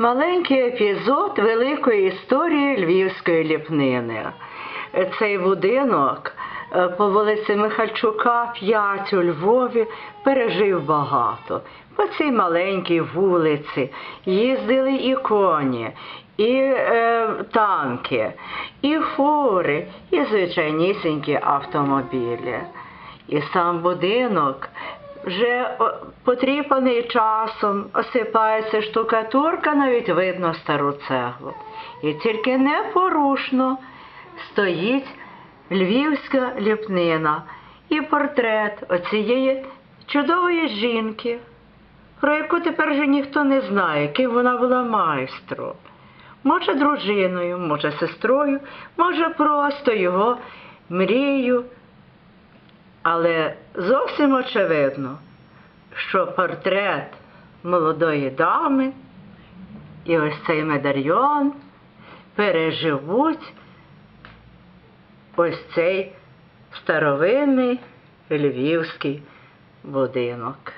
Маленький епізод великої історії львівської ліпнини. Цей будинок е, по вулиці Михальчука 5 у Львові пережив багато. По цій маленькій вулиці їздили і коні, і е, танки, і фури, і звичайнісінькі автомобілі. І сам будинок вже потріпаний часом, осипається штукатурка, навіть видно стару цеглу. І тільки непорушно стоїть львівська ліпнина і портрет оцієї чудової жінки, про яку тепер вже ніхто не знає, ким вона була майстром. Може, дружиною, може, сестрою, може, просто його мрією. Але зовсім очевидно, що портрет молодої дами і ось цей медальйон переживуть ось цей старовинний львівський будинок.